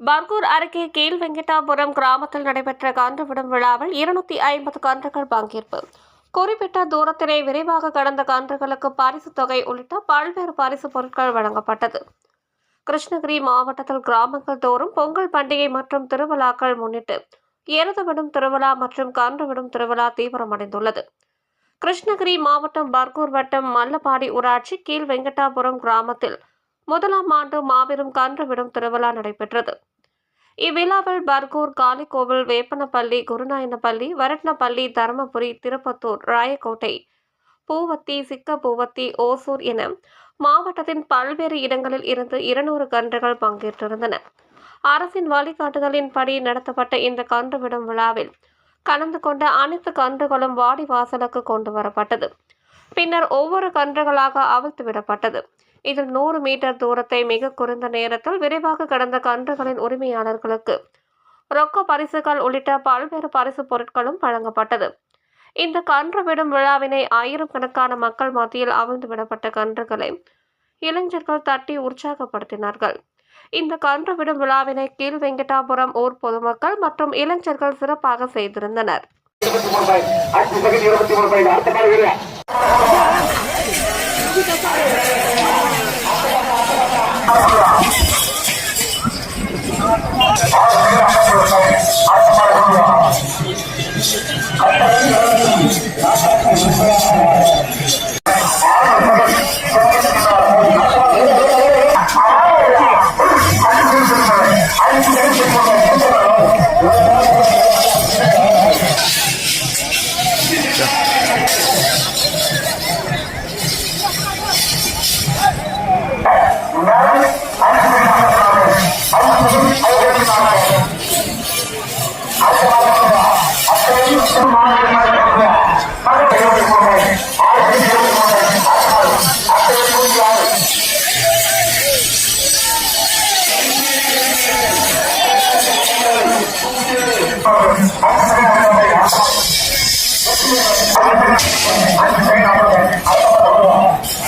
பர்கூர் அருகே கீழ் வெங்கடாபுரம் கிராமத்தில் நடைபெற்ற கன்று விடும் விழாவில் இருநூத்தி ஐம்பது கன்றுகள் பங்கேற்பு குறிப்பிட்ட தூரத்தினை விரைவாக கடந்த கன்றுகளுக்கு பரிசு தொகை உள்ளிட்ட பல்வேறு பரிசு பொருட்கள் வழங்கப்பட்டது. கிருஷ்ணகிரி மாவட்டத்தில் கிராமங்கள் தோறும் பொங்கல் பண்டிகை மற்றும் திருவிழாக்கள் முன்னிட்டு எருதுவிடும் திருவிழா மற்றும் கன்றுவிடும் திருவிழா தீவிரமடைந்துள்ளது. கிருஷ்ணகிரி மாவட்டம் பர்கூர் வட்டம் மல்லபாடி ஊராட்சி கீழ் வெங்கடாபுரம் கிராமத்தில் முதலாம் ஆண்டு மாபெரும் கன்றுவிடும் திருவிழா நடைபெற்றது. இவ்விழாவில் பர்கூர் காளிகோவில் வேப்பனப்பள்ளி குருநாயனப்பள்ளி வரட்னப்பள்ளி தருமபுரி திருப்பத்தூர் ராயக்கோட்டை பூவத்தி சிக்கபூவத்தி ஓசூர் என மாவட்டத்தின் பல்வேறு இடங்களில் இருந்து இருநூறு கன்றுகள் பங்கேற்றிருந்தன. அரசின் வழிகாட்டுதலின்படி நடத்தப்பட்ட இந்த கன்று விடும் விழாவில் கலந்து கொண்ட அனைத்து கன்றுகளும் வாடி வாசலுக்கு கொண்டு வரப்பட்டது. பின்னர் ஒவ்வொரு கன்றுகளாக அவிழ்த்து விடப்பட்டது. இதில் நூறு மீட்டர் தூரத்தை மிக குறைந்த நேரத்தில் விரைவாக கடந்த கன்றுகளின் உரிமையாளர்களுக்கு ரொக்க பரிசுகள் உள்ளிட்ட பல்வேறு பரிசு பொருட்களும் வழங்கப்பட்டது. இந்த கன்று விடும் விழாவினை ஆயிரம் கணக்கான மக்கள் மத்தியில் அவிழ்ந்து விடப்பட்ட கன்றுகளை இளைஞர்கள் தட்டி உற்சாகப்படுத்தினார்கள். இந்த கன்று விடும் விழாவினை கீழ் வெங்கடாபுரம் ஊர் பொதுமக்கள் மற்றும் இளைஞர்கள் சிறப்பாக செய்திருந்தனர் Thank you.